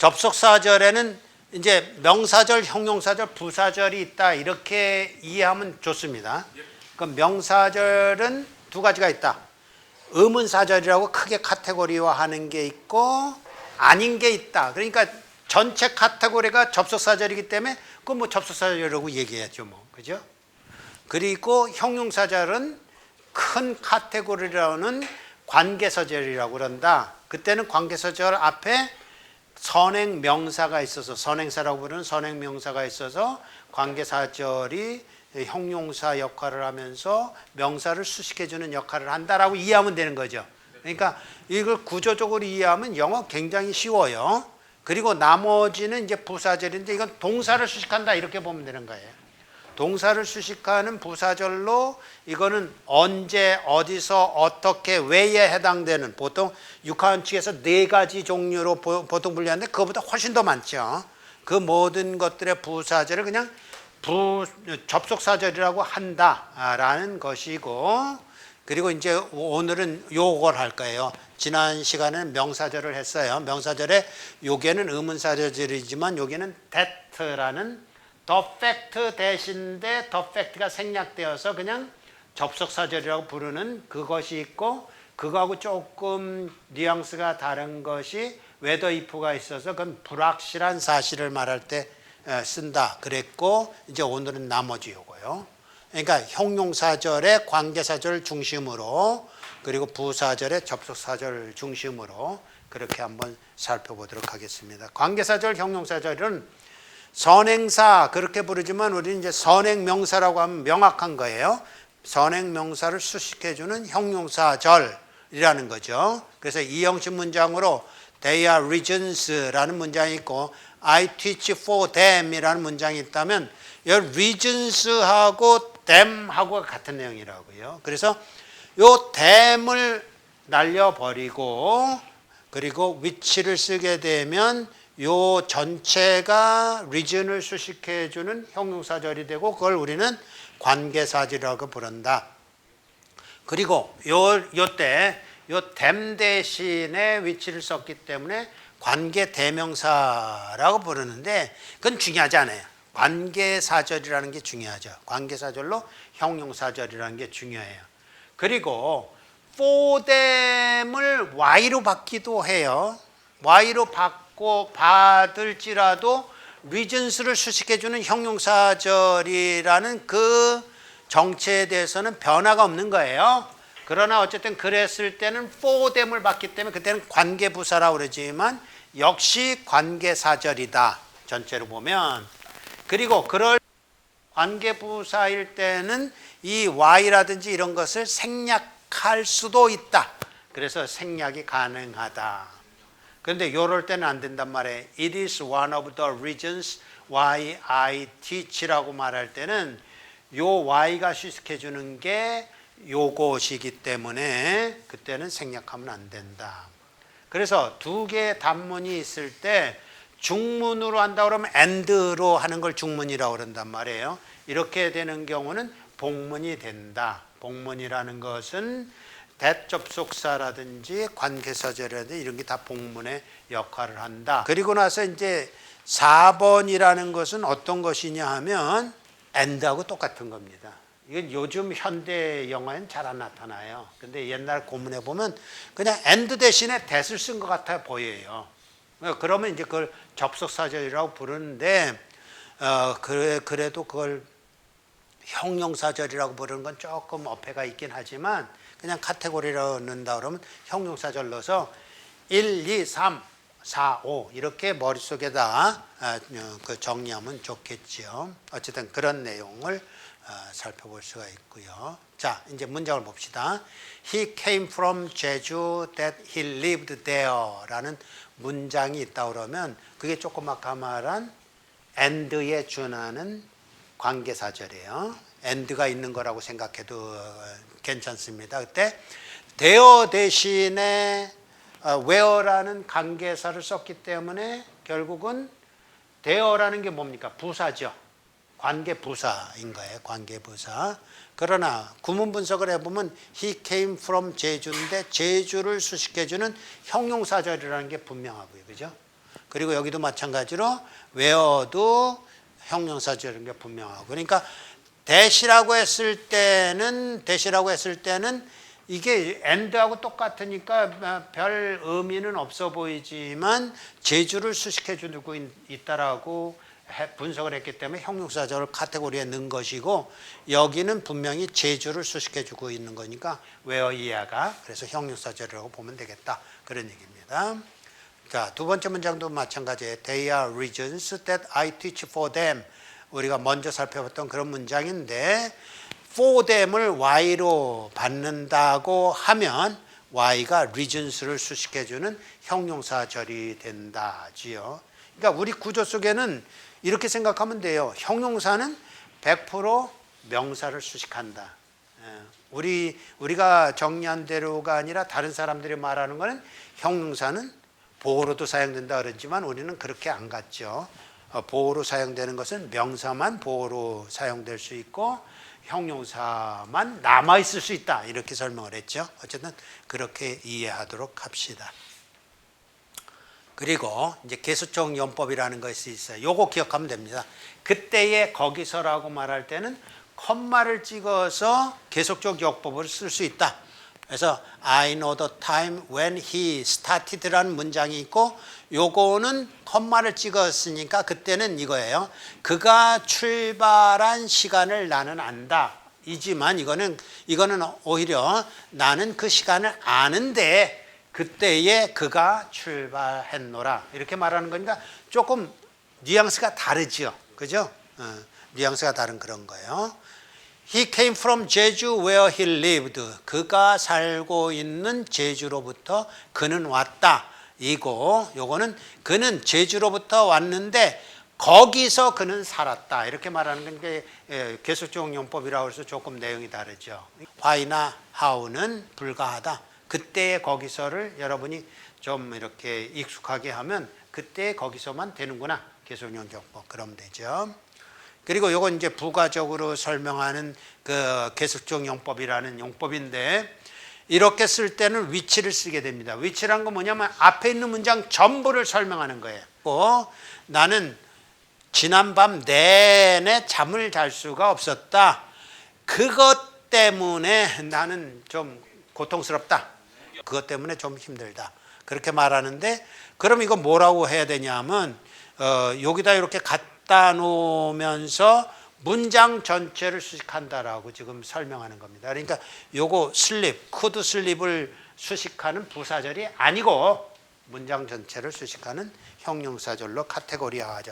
접속사절에는 이제 명사절, 형용사절, 부사절이 있다 이렇게 이해하면 좋습니다. 그럼 명사절은 두 가지가 있다. 의문사절이라고 크게 카테고리화하는 게 있고 아닌 게 있다. 그러니까 전체 카테고리가 접속사절이기 때문에 그건 뭐 접속사절이라고 얘기해야죠, 뭐 그죠? 그리고 형용사절은 큰 카테고리라는 관계사절이라고 그런다. 그때는 관계사절 앞에 선행 명사가 있어서 선행사라고 부르는 선행 명사가 있어서 관계사절이 형용사 역할을 하면서 명사를 수식해 주는 역할을 한다라고 이해하면 되는 거죠. 그러니까 이걸 구조적으로 이해하면 영어 굉장히 쉬워요. 그리고 나머지는 이제 부사절인데 이건 동사를 수식한다 이렇게 보면 되는 거예요. 동사를 수식하는 부사절로 이거는 언제 어디서 어떻게 왜에 해당되는 보통 육하원 측에서 네 가지 종류로 보- 보통 분류하는데 그거보다 훨씬 더 많죠. 그 모든 것들의 부사절을 그냥 부 접속사절이라고 한다라는 것이고 그리고 이제 오늘은 요걸 할 거예요. 지난 시간에는 명사절을 했어요. 명사절에 요게는 의문사절이지만 요게는 that라는 the fact 대신데 the fact가 생략되어서 그냥 접속사절이라고 부르는 그것이 있고 그거하고 조금 뉘앙스가 다른 것이 whether if가 있어서 그건 불확실한 사실을 말할 때 에, 쓴다 그랬고 이제 오늘은 나머지 요거요. 그러니까 형용사절의 관계사절 중심으로 그리고 부사절의 접속사절 중심으로 그렇게 한번 살펴보도록 하겠습니다. 관계사절, 형용사절은 선행사 그렇게 부르지만 우리는 이제 선행 명사라고 하면 명확한 거예요. 선행 명사를 수식해 주는 형용사절이라는 거죠. 그래서 이 형식 문장으로 They are reasons라는 문장이 있고 I teach for them이라는 문장이 있다면 이 reasons하고 them하고 같은 내용이라고요. 그래서 요 them을 날려버리고 그리고 which를 쓰게 되면 요 전체가 reason을 수식해 주는 형용사절이 되고 그걸 우리는 관계사절이라고 부른다. 그리고 요 요때 요댐 대신에 위치를 썼기 때문에 관계 대명사라고 부르는데 그건 중요하지 않아요. 관계사절이라는 게 중요하죠. 관계사절로 형용사절이라는 게 중요해요. 그리고 for them을 y로 받기도 해요. y로 받 고 받을지라도 reasons를 수식해주는 형용사절이라는 그 정체에 대해서는 변화가 없는 거예요. 그러나 어쨌든 그랬을 때는 them을 받기 때문에 그때는 관계부사라고 그러지만 역시 관계사절이다. 전체로 보면. 그리고 그럴 관계부사일 때는 이 y라든지 이런 것을 생략할 수도 있다. 그래서 생략이 가능하다. 그런데 이럴 때는 안 된단 말이에요. It is one of the reasons why I teach라고 말할 때는 요 y가 수식해 주는 게 요것이기 때문에 그때는 생략하면 안 된다. 그래서 두 개의 단문이 있을 때 중문으로 한다 그러면 and로 하는 걸 중문이라고 그런단 말이에요. 이렇게 되는 경우는 복문이 된다. 복문이라는 것은 대접속사라든지 관계사절이라든지 이런 게 다 복문의 역할을 한다. 그리고 나서 이제 4번이라는 것은 어떤 것이냐 하면 and하고 똑같은 겁니다. 이건 요즘 현대 영화엔 잘 안 나타나요. 근데 옛날 고문에 보면 그냥 and 대신에 that을 쓴 것 같아 보여요. 그러면 이제 그걸 접속사절이라고 부르는데 어, 그래, 그래도 그걸 형용사절이라고 부르는 건 조금 어폐가 있긴 하지만 그냥 카테고리로 넣는다 그러면 형용사절 넣어서 1, 2, 3, 4, 5 이렇게 머릿속에다 아, 어, 그 정리하면 좋겠죠. 어쨌든 그런 내용을 어, 살펴볼 수가 있고요. 자, 이제 문장을 봅시다. He came from Jeju that he lived there라는 문장이 있다 그러면 그게 조그맣게 말한 and에 준하는 관계사절이에요. And가 있는 거라고 생각해도 괜찮습니다. 그때 대어 대신에 where라는 관계사를 썼기 때문에 결국은 대어라는 게 뭡니까? 부사죠. 관계 부사인 거예요. 관계 부사. 그러나 구문 분석을 해보면 he came from 제주인데 제주를 수식해주는 형용사절이라는 게 분명하고요. 그죠? 그리고 여기도 마찬가지로 where도 형용사절인 게 분명하고 그러니까 대시라고 했을 때는 대시라고 했을 때는 이게 and하고 똑같으니까 별 의미는 없어 보이지만 제주를 수식해 주고 있- 있다라고 해- 분석을 했기 때문에 형용사절을 카테고리에 넣은 것이고 여기는 분명히 제주를 수식해 주고 있는 거니까 where 이하가 그래서 형용사절이라고 보면 되겠다 그런 얘기입니다. 자, 두 번째 문장도 마찬가지예요. They are regions that I teach for them. 우리가 먼저 살펴봤던 그런 문장인데 for them을 y로 받는다고 하면 y가 regions를 수식해 주는 형용사절이 된다지요. 그러니까 우리 구조 속에는 이렇게 생각하면 돼요. 형용사는 100% 명사를 수식한다. 예, 우리 우리가 정리한 대로가 아니라 다른 사람들이 말하는 거는 형용사는 보호로도 사용된다 그랬지만 우리는 그렇게 안 갔죠. 어, 보호로 사용되는 것은 명사만 보호로 사용될 수 있고 형용사만 남아 있을 수 있다 이렇게 설명을 했죠. 어쨌든 그렇게 이해하도록 합시다. 그리고 이제 개수적 용법이라는 것이 있어요. 요거 기억하면 됩니다. 그때의 거기서라고 말할 때는 컴마를 찍어서 계속적 용법을 쓸 수 있다. 그래서 I know the time when he started라는 문장이 있고 요거는 컴마를 찍었으니까 그때는 이거예요. 그가 출발한 시간을 나는 안다. 이지만 이거는 이거는 오히려 나는 그 시간을 아는데 그때에 그가 출발했노라 이렇게 말하는 거니까 조금 뉘앙스가 다르죠, 그죠? 어, 뉘앙스가 다른 그런 거예요. He came from Jeju where he lived. 그가 살고 있는 제주로부터 그는 왔다. 이고 요거는 그는 제주로부터 왔는데 거기서 그는 살았다. 이렇게 말하는 게 예, 계속적 용법이라고 해서 조금 내용이 다르죠. why나 how는 불가하다. 그때의 거기서를 여러분이 좀 이렇게 익숙하게 하면 그때 거기서만 되는구나. 계속용 용법 그러면 되죠. 그리고 요건 이제 부가적으로 설명하는 그 계속적 용법이라는 용법인데 이렇게 쓸 때는 위치를 쓰게 됩니다. 위치란 건 뭐냐면 앞에 있는 문장 전부를 설명하는 거예요. 고 나는 지난밤 내내 잠을 잘 수가 없었다. 그것 때문에 나는 좀 고통스럽다. 그것 때문에 좀 힘들다. 그렇게 말하는데 그럼 이거 뭐라고 해야 되냐면 어, 여기다 이렇게 갖다 놓으면서 문장 전체를 수식한다라고 지금 설명하는 겁니다. 그러니까 요거 슬립, 쿠드 슬립을 수식하는 부사절이 아니고 문장 전체를 수식하는 형용사절로 카테고리화하죠.